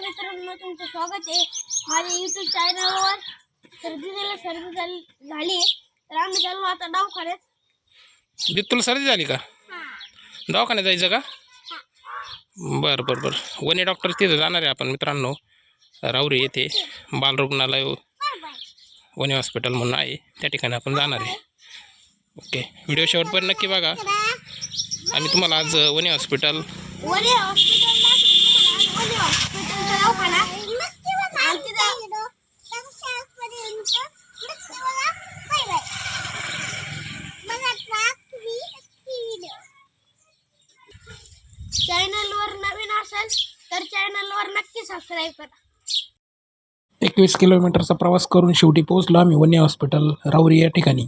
नमस्कार मित्रांनो तुमचं स्वागत आहे. माझ्या यूट्यूब चॅनलवर सर्दी झाली सर्दी झाली झाली तर आम्ही चाललो आता दवाखान्यात. दीप तुला सर्दी झाली का? दवाखान्यात जायचं का? बरं बरं बरं. वने डॉक्टर तिथं जाणार आहे आपण मित्रांनो. राऊरी येथे. बालरुग्णालय वने हॉस्पिटल म्हणून आहे. त्या ठिकाणी आपण जाणार आहे. ओके व्हिडिओ शेवटपर्यंत नक्की बघा. आम्ही तुम्हाला आज वने हॉस्पिटल वने हॉस्पिटलला वने हॉस्पिटलचा दवाखाना आणि तिथं चॅनलवर नवीन असेल तर चॅनलवर नक्की सबस्क्राईब करा. एकवीस किलोमीटरचा प्रवास करून शेवटी पोहोचलो आम्ही वन्य हॉस्पिटल राऊरी या ठिकाणी.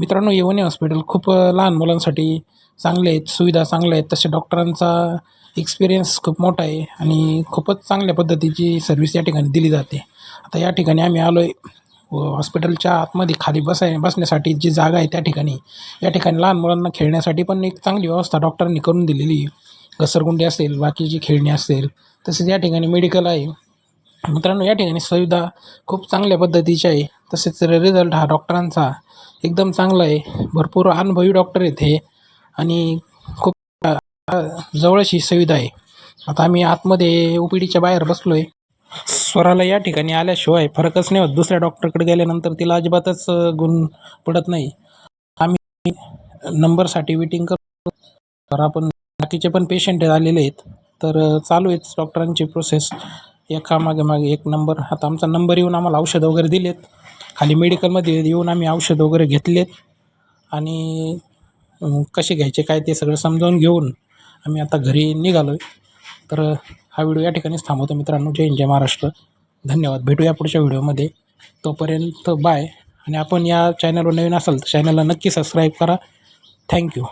मित्रांनो हे वन्य हॉस्पिटल खूप लहान मुलांसाठी चांगले आहेत सुविधा चांगल्या आहेत. तसे डॉक्टरांचा एक्सपिरियन्स खूप मोठा आहे आणि खूपच चांगल्या पद्धतीची सर्व्हिस या ठिकाणी दिली जाते. आता या ठिकाणी आम्ही आलो आहे हॉस्पिटलच्या आतमध्ये खाली बसाय बसण्यासाठी जी जागा आहे त्या ठिकाणी. या ठिकाणी लहान मुलांना खेळण्यासाठी पण एक चांगली व्यवस्था डॉक्टरांनी करून दिलेली आहे. घसरगुंडी असेल बाकीची खेळणी असेल तसेच या ठिकाणी मेडिकल आहे. मित्रांनो या ठिकाणी सुविधा खूप चांगल्या पद्धतीची आहे. तसेच रिझल्ट हा डॉक्टरांचा एकदम चांगला आहे. भरपूर अनुभवी डॉक्टर येथे आणि खूप जवळची सुविधा आहे. आता आम्ही आतमध्ये ओ पी डीच्या बाहेर बसलो आहे स्वराला या ठिकाणी आल्याशिवाय फरकच नाही होत. दुसऱ्या डॉक्टरकडे गेल्यानंतर तिला अजिबातच गुण पडत नाही. आम्ही नंबरसाठी वेटिंग करतो. तर आपण बाकीचे पण पेशंट आलेले आहेत. तर चालू आहेत डॉक्टरांची प्रोसेस एका मागे मागे एक नंबर आता आमचा नंबर येऊन आम्हाला औषध वगैरे दिलेत. खाली मेडिकलमध्ये येऊन आम्ही औषध वगैरे घेतलेत. आणि कसे घ्यायचे काय ते सगळं समजावून घेऊन आम्ही आता घरी निघालो आहे तर हा व्हिडिओ या ठिकाणीच थांबवतो मित्रांनो. जय हिंद जय महाराष्ट्र. धन्यवाद. भेटूया पुढच्या व्हिडिओमध्ये. तोपर्यंत बाय आणि आपण या चॅनलवर नवीन असाल तर चॅनलला नक्की सबस्क्राईब करा. थँक्यू